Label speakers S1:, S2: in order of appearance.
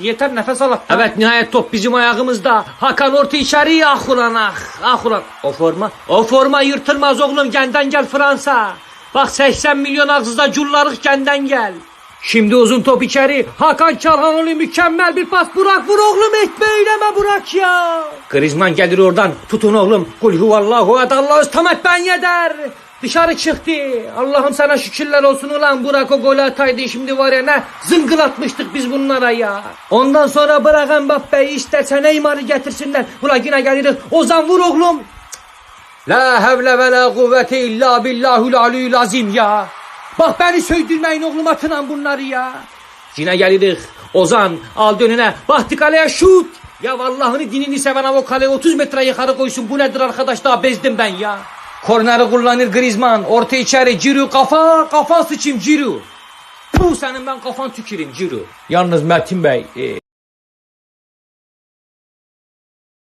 S1: Yeter nefes al. Evet nihayet top bizim ayağımızda. Hakan orta içeri ah ulan ah. Ah ulan. O forma. O forma yırtılmaz oğlum genden gel Fransa. Bak 80 milyon ağzızda cullarık genden gel. Şimdi uzun top içeri. Hakan Çalhanoğlu mükemmel bir pas. Burak vur oğlum etme eyleme Burak ya. Griezmann gelir oradan. Tutun oğlum. Kul huvallahu adallahu istamet ben yeder. Dışarı çıktı. Allah'ım sana şükürler olsun ulan Burak o golü ataydı şimdi var ya ne zıngılatmıştık biz bunlara ya. Ondan sonra bırak Mbappe'yi isterse Neymar'ı getirsinler. Ulan yine geliriz. Ozan vur oğlum. La havle ve la kuvvete illa billahul aliyyül azim ya. Bak beni söydürmeyin oğlum atınan bunları ya. Yine gelirdik. Ozan aldı önüne. Bahtı kaleye şut. Ya vallahını dinini seven o kaleye 30 metre yukarı koysun. Bu nedir arkadaş daha bezdim ben ya. Korneri kullanır Griezmann. Orta içeri Ciru kafa kafa sıçayım Ciru. Puh senin ben kafan tüküreyim Ciru. Yalnız Metin Bey e,